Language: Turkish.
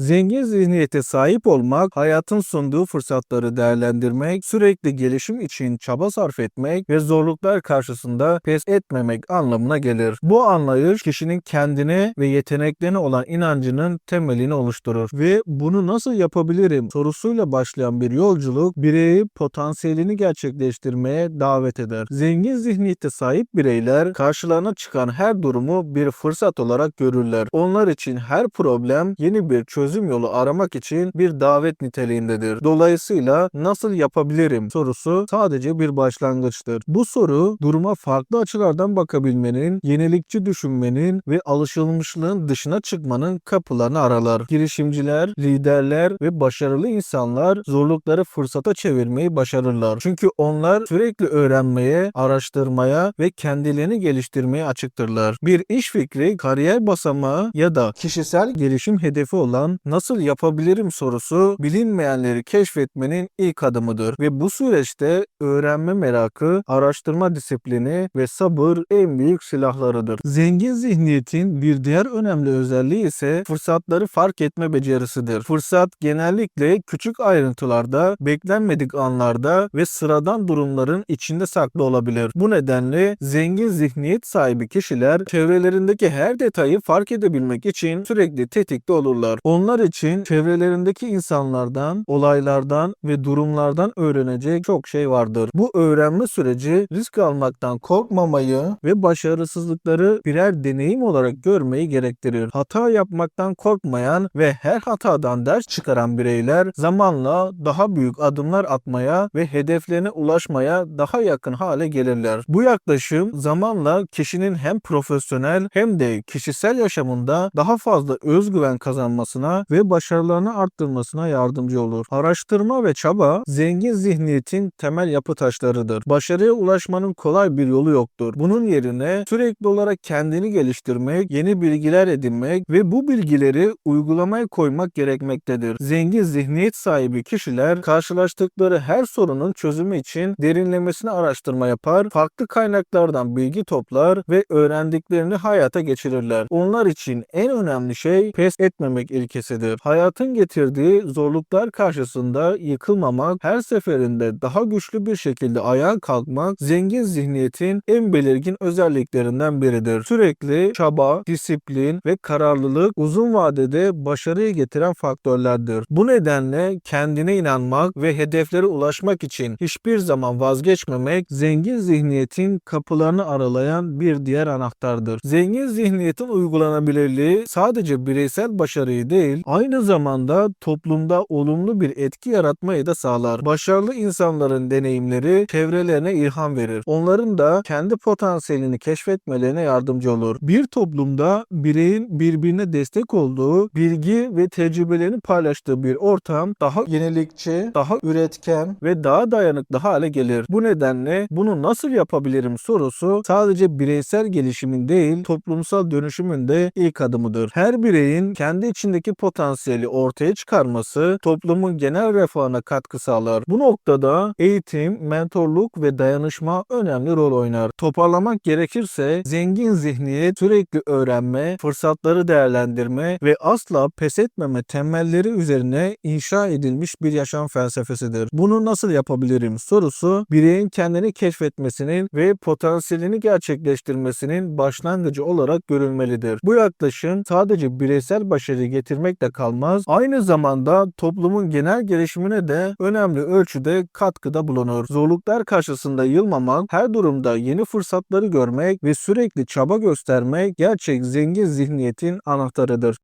Zengin zihniyete sahip olmak, hayatın sunduğu fırsatları değerlendirmek, sürekli gelişim için çaba sarf etmek ve zorluklar karşısında pes etmemek anlamına gelir. Bu anlayış kişinin kendine ve yeteneklerine olan inancının temelini oluşturur ve bunu nasıl yapabilirim sorusuyla başlayan bir yolculuk bireyi potansiyelini gerçekleştirmeye davet eder. Zengin zihniyete sahip bireyler karşılarına çıkan her durumu bir fırsat olarak görürler. Onlar için her problem yeni bir çözüm yolu aramak için bir davet niteliğindedir. Dolayısıyla nasıl yapabilirim sorusu sadece bir başlangıçtır. Bu soru duruma farklı açılardan bakabilmenin, yenilikçi düşünmenin ve alışılmışlığın dışına çıkmanın kapılarını aralar. Girişimciler, liderler ve başarılı insanlar zorlukları fırsata çevirmeyi başarırlar. Çünkü onlar sürekli öğrenmeye, araştırmaya ve kendilerini geliştirmeye açıktırlar. Bir iş fikri, kariyer basamağı ya da kişisel gelişim hedefi olan nasıl yapabilirim sorusu bilinmeyenleri keşfetmenin ilk adımıdır ve bu süreçte öğrenme merakı, araştırma disiplini ve sabır en büyük silahlarıdır. Zengin zihniyetin bir diğer önemli özelliği ise fırsatları fark etme becerisidir. Fırsat genellikle küçük ayrıntılarda, beklenmedik anlarda ve sıradan durumların içinde saklı olabilir. Bu nedenle zengin zihniyet sahibi kişiler çevrelerindeki her detayı fark edebilmek için sürekli tetikte olurlar. Onlar için çevrelerindeki insanlardan, olaylardan ve durumlardan öğrenecek çok şey vardır. Bu öğrenme süreci risk almaktan korkmamayı ve başarısızlıkları birer deneyim olarak görmeyi gerektirir. Hata yapmaktan korkmayan ve her hatadan ders çıkaran bireyler zamanla daha büyük adımlar atmaya ve hedeflerine ulaşmaya daha yakın hale gelirler. Bu yaklaşım zamanla kişinin hem profesyonel hem de kişisel yaşamında daha fazla özgüven kazanmasına ve başarılarını arttırmasına yardımcı olur. Araştırma ve çaba zengin zihniyetin temel yapı taşlarıdır. Başarıya ulaşmanın kolay bir yolu yoktur. Bunun yerine sürekli olarak kendini geliştirmek, yeni bilgiler edinmek ve bu bilgileri uygulamaya koymak gerekmektedir. Zengin zihniyet sahibi kişiler karşılaştıkları her sorunun çözümü için derinlemesine araştırma yapar, farklı kaynaklardan bilgi toplar ve öğrendiklerini hayata geçirirler. Onlar için en önemli şey pes etmemek ilkesidir. Hayatın getirdiği zorluklar karşısında yıkılmamak, her seferinde daha güçlü bir şekilde ayağa kalkmak zengin zihniyetin en belirgin özelliklerinden biridir. Sürekli çaba, disiplin ve kararlılık uzun vadede başarıyı getiren faktörlerdir. Bu nedenle kendine inanmak ve hedeflere ulaşmak için hiçbir zaman vazgeçmemek zengin zihniyetin kapılarını aralayan bir diğer anahtardır. Zengin zihniyetin uygulanabilirliği sadece bireysel başarıyı değil, aynı zamanda toplumda olumlu bir etki yaratmayı da sağlar. Başarılı insanların deneyimleri çevrelerine ilham verir. Onların da kendi potansiyelini keşfetmelerine yardımcı olur. Bir toplumda bireyin birbirine destek olduğu, bilgi ve tecrübelerini paylaştığı bir ortam daha yenilikçi, daha üretken ve daha dayanıklı hale gelir. Bu nedenle bunu nasıl yapabilirim sorusu sadece bireysel gelişimin değil, toplumsal dönüşümün de ilk adımıdır. Her bireyin kendi içindeki potansiyeli ortaya çıkarması toplumun genel refahına katkı sağlar. Bu noktada eğitim, mentorluk ve dayanışma önemli rol oynar. Toparlamak gerekirse zengin zihniyet sürekli öğrenme, fırsatları değerlendirme ve asla pes etmeme temelleri üzerine inşa edilmiş bir yaşam felsefesidir. Bunu nasıl yapabilirim sorusu bireyin kendini keşfetmesinin ve potansiyelini gerçekleştirmesinin başlangıcı olarak görülmelidir. Bu yaklaşım sadece bireysel başarı getirmekle kalmaz, aynı zamanda toplumun genel gelişimine de önemli ölçüde katkıda bulunur. Zorluklar karşısında yılmamak, her durumda yeni fırsatları görmek ve sürekli çaba göstermek gerçek zengin zihniyetin anahtarıdır.